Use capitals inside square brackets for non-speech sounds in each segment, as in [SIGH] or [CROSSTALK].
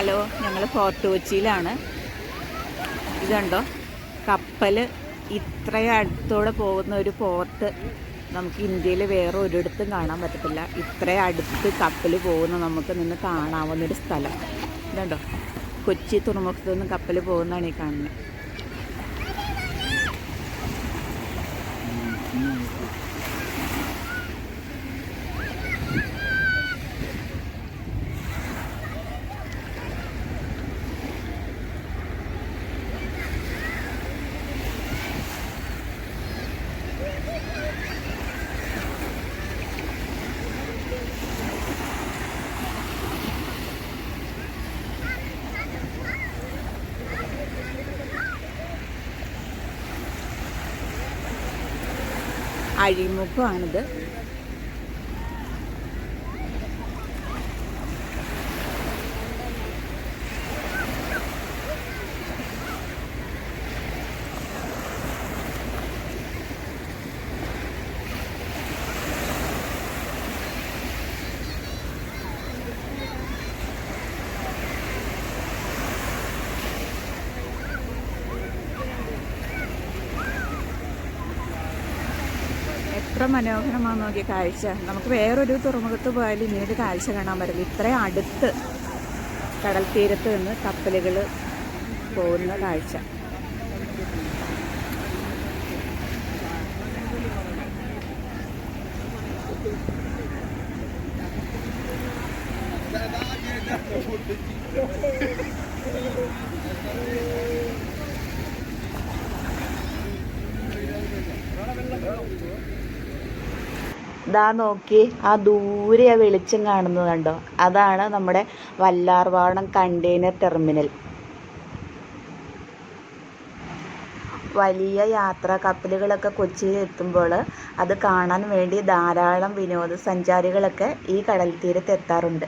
Hello ഞങ്ങൾ fort കൊച്ചിയിലാണ്. ഇതുണ്ടോ? കപ്പൽ ഇത്രയും അടുത്തോടെ പോകുന്ന ഒരു പോർട്ട് നമുക്ക് ഇന്ത്യയിൽ വേറെ ഒരിടത്തും കാണാൻ പറ്റത്തില്ല. ഇത്രയും അടുത്ത് കപ്പൽ പോകുന്ന നമുക്ക് നിന്ന് കാണാവുന്നൊരു സ്ഥലം. ഇതുണ്ടോ? കൊച്ചി തുറമുഖത്ത് നിന്ന് കപ്പൽ പോകുന്നതാണ് ഈ കാണുന്നത്. അഴിമുഖമാണിത്. എത്ര മനോഹരമാണെന്ന് നോക്കിയ കാഴ്ച. നമുക്ക് വേറൊരു തുറമുഖത്ത് പോയാലും ഇങ്ങനൊരു കാഴ്ച കാണാൻ പറ്റില്ല. ഇത്രയും അടുത്ത് കടൽ തീരത്ത് നിന്ന് കപ്പലുകൾ പോകുന്ന കാഴ്ച. [LAUGHS] ദാ നോക്കി ആ ദൂരെ ആ വെളിച്ചം കാണുന്നത് കണ്ടോ? അതാണ് നമ്മുടെ വല്ലാർവാടം കണ്ടെയ്നർ ടെർമിനൽ. വലിയ യാത്ര കപ്പലുകളൊക്കെ കൊച്ചിയിൽ എത്തുമ്പോൾ അത് കാണാൻ വേണ്ടി ധാരാളം വിനോദസഞ്ചാരികളൊക്കെ ഈ കടൽ തീരത്ത് എത്താറുണ്ട്.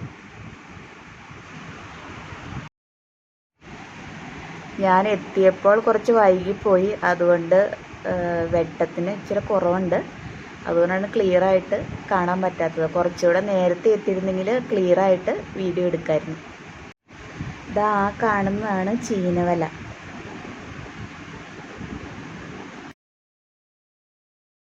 ഞാൻ എത്തിയപ്പോൾ കുറച്ച് വൈകിപ്പോയി. അതുകൊണ്ട് വെട്ടത്തിന് ഇച്ചിരി കുറവുണ്ട്. അതുകൊണ്ടാണ് ക്ലിയർ ആയിട്ട് കാണാൻ പറ്റാത്തത്. കുറച്ചുകൂടെ നേരത്തെ എത്തിയിരുന്നെങ്കിൽ ക്ലിയർ ആയിട്ട് വീഡിയോ എടുക്കായിരുന്നു. ഇതാ കാണുന്നതാണ് ചീനവല.